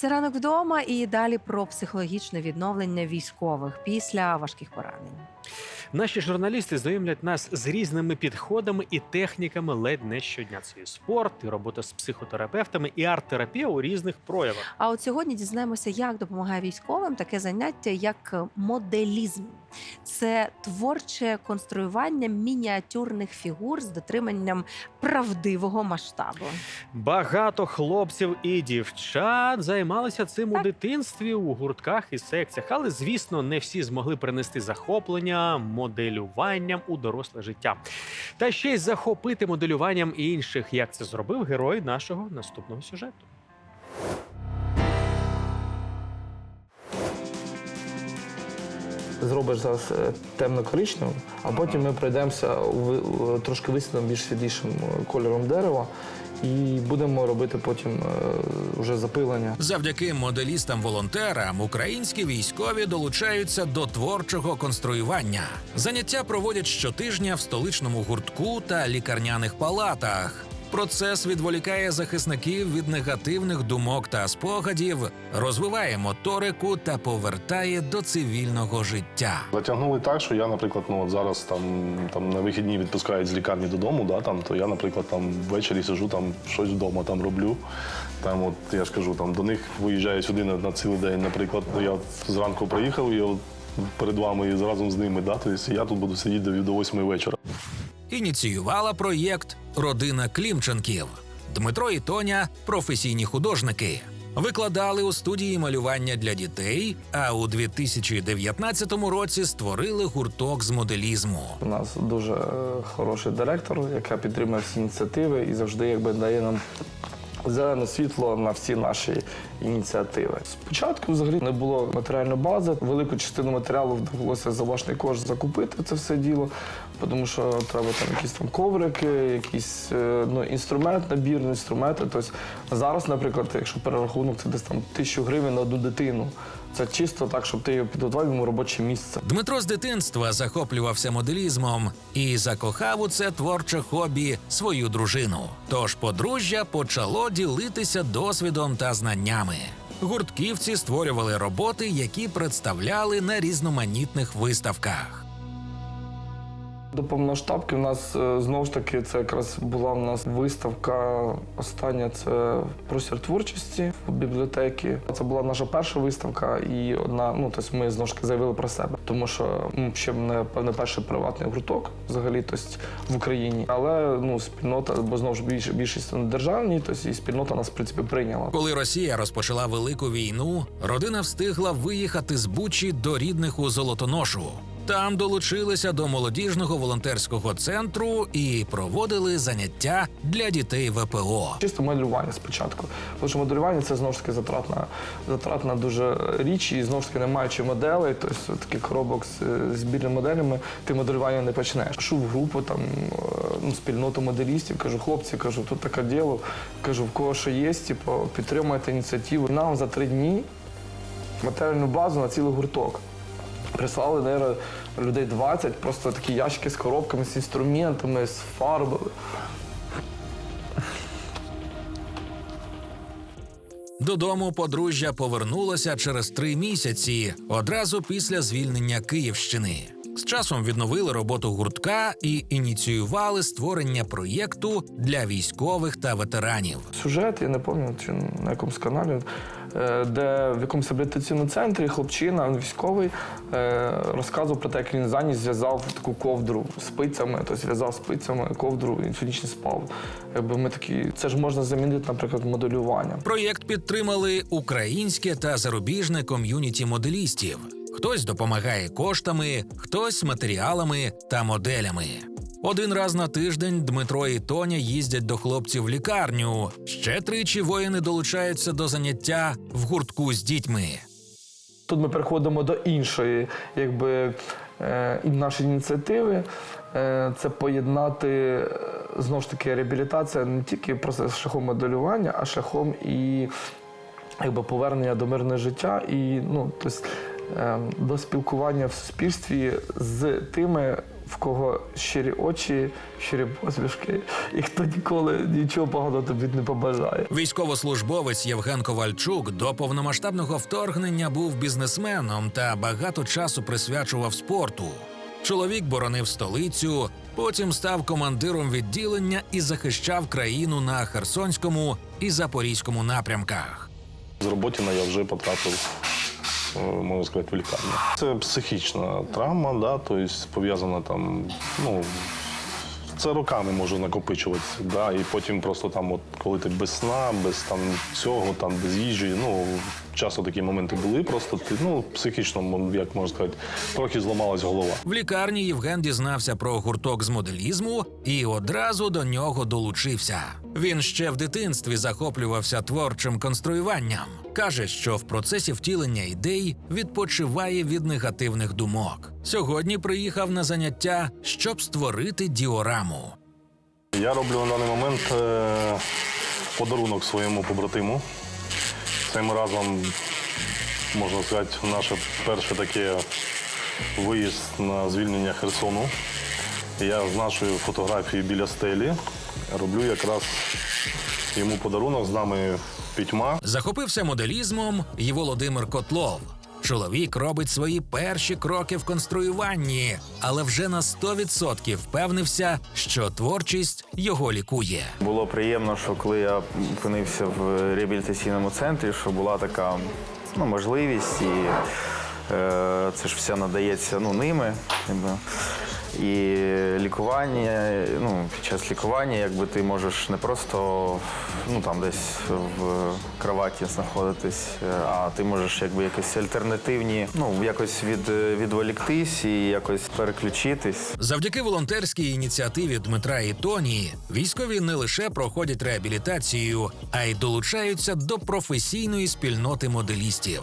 Це ранок вдома і далі про психологічне відновлення військових після важких поранень. Наші журналісти знайомлять нас з різними підходами і техніками ледь не щодня. Це і спорт, і робота з психотерапевтами, і арт-терапія у різних проявах. А от сьогодні дізнаємося, як допомагає військовим таке заняття, як моделізм. Це творче конструювання мініатюрних фігур з дотриманням правдивого масштабу. Багато хлопців і дівчат займалися цим у дитинстві у гуртках і секціях, але звісно, не всі змогли принести захоплення моделюванням у доросле життя. Та ще й захопити моделюванням інших, як це зробив герой нашого наступного сюжету. Зробиш зараз е, темно-коричневим, а потім ми пройдемося трошки висвітленим, більш світлішим е, кольором дерева і будемо робити потім е, вже запилення. Завдяки моделістам-волонтерам українські військові долучаються до творчого конструювання. Заняття проводять щотижня в столичному гуртку та лікарняних палатах. Процес відволікає захисників від негативних думок та спогадів, розвиває моторику та повертає до цивільного життя. Затягнули так, що я, наприклад, ну от зараз там, там на вихідні відпускають з лікарні додому, да, там, то я, наприклад, там ввечері сижу, там щось вдома там роблю. Там, от я ж кажу, там до них виїжджаю сюди на, на цілий день. Наприклад, я зранку приїхав і от перед вами і разом з ними, да, тобто я тут буду сидіти до 8 вечора. Ініціювала проєкт Родина Клімченків. Дмитро і Тоня професійні художники. Викладали у студії малювання для дітей, а у 2019 році створили гурток з моделізму. У нас дуже е, хороший директор, яка підтримує всі ініціативи і завжди якби дає нам зелене світло на всі наші ініціативи. Спочатку взагалі не було матеріальної бази. Велику частину матеріалу вдалося за власний кошт закупити це все діло, тому що треба там якісь там коврики, якийсь е, ну, інструмент, набір інструменти. Тобто зараз, наприклад, якщо перерахунок, це десь там тисячу гривень на одну дитину. Це чисто так, щоб ти його підготував йому робоче місце. Дмитро з дитинства захоплювався моделізмом і закохав у це творче хобі свою дружину. Тож подружжя почало ділитися досвідом та знаннями. Гуртківці створювали роботи, які представляли на різноманітних виставках. До повноштабки у нас е, знову ж таки це якраз була в нас виставка. Остання це простір творчості в бібліотекі. Це була наша перша виставка, і одна. Ну тобто ми знову ж таки заявили про себе, тому що ну, ще напевне перший приватний гурток взагалі тобто, в Україні. Але ну спільнота, бо знову ж більш, більшість не державні, тобто і спільнота нас в принципі прийняла. Коли Росія розпочала велику війну, родина встигла виїхати з Бучі до рідних у Золотоношу. Там долучилися до молодіжного волонтерського центру і проводили заняття для дітей ВПО. Чисто моделювання спочатку. Тому що моделювання це знову ж таки затратна, затратна дуже річ, і знову ж таки не маючи моделей, тобто таких коробок з збірними моделями, ти моделювання не почнеш. Пишу в групу там е, ну, спільноту моделістів, кажу, хлопці, кажу, тут таке діло. Кажу, в кого що є, типу, підтримуйте ініціативу. Нам за три дні матеріальну базу на цілий гурток. Прислали, наверное, людей 20, просто такі ящики з коробками, з інструментами, з фарбами. Додому подружжя повернулося через три місяці, одразу після звільнення Київщини. З часом відновили роботу гуртка і ініціювали створення проєкту для військових та ветеранів. сюжет, я не пам'ятаю, чи на якомусь каналі, де в якомусь реабілітаційному центрі хлопчина, військовий, е, розказував про те, як він за ніч зв'язав таку ковдру спицями, тобто зв'язав спицями ковдру і всю ніч не спав. Якби ми такі, це ж можна замінити, наприклад, моделюванням. Проєкт підтримали українське та зарубіжне ком'юніті моделістів. Хтось допомагає коштами, хтось матеріалами та моделями. Один раз на тиждень Дмитро і Тоня їздять до хлопців в лікарню. Ще тричі воїни долучаються до заняття в гуртку з дітьми. Тут ми переходимо до іншої, якби е, нашої ініціативи. Е, це поєднати е, знову ж таки реабілітація не тільки просто шляхом моделювання, а шляхом і якби повернення до мирного життя і ну, тобто, е, до спілкування в суспільстві з тими, в кого щирі очі, щирі посмішки, і хто ніколи нічого поганого тобі не побажає. Військовослужбовець Євген Ковальчук до повномасштабного вторгнення був бізнесменом та багато часу присвячував спорту. Чоловік боронив столицю, потім став командиром відділення і захищав країну на Херсонському і Запорізькому напрямках. З роботи я вже потрапив, можна сказати, в лікарню. Це психічна травма, да, тобто пов'язана там, ну. Це роками може накопичуватися, да, і потім просто там, от коли ти без сна, без там цього, там без їжі. Ну часто такі моменти були. Просто ти ну психічно, як можна сказати, трохи зламалась голова. В лікарні Євген дізнався про гурток з моделізму і одразу до нього долучився. Він ще в дитинстві захоплювався творчим конструюванням. каже, що в процесі втілення ідей відпочиває від негативних думок. Сьогодні приїхав на заняття, щоб створити діораму. Я роблю на даний момент е, подарунок своєму побратиму. Цим разом, можна сказати, наше перше таке виїзд на звільнення Херсону. Я з нашою фотографією біля стелі роблю якраз йому подарунок з нами пітьма. Захопився моделізмом і Володимир Котлов. Чоловік робить свої перші кроки в конструюванні, але вже на 100% впевнився, що творчість його лікує. Було приємно, що коли я опинився в реабілітаційному центрі, що була така ну, можливість, і е, це ж все надається ну, ними. І лікування, ну, під час лікування, якби ти можеш не просто ну, там десь в кроваті знаходитись, а ти можеш якби якісь альтернативні, ну, якось від, відволіктись і якось переключитись. Завдяки волонтерській ініціативі Дмитра і Тоні військові не лише проходять реабілітацію, а й долучаються до професійної спільноти моделістів.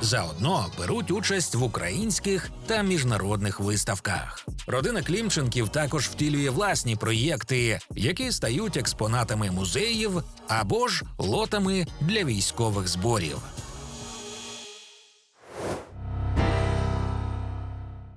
Заодно беруть участь в українських та міжнародних виставках. Родина Клімченків також втілює власні проєкти, які стають експонатами музеїв або ж лотами для військових зборів.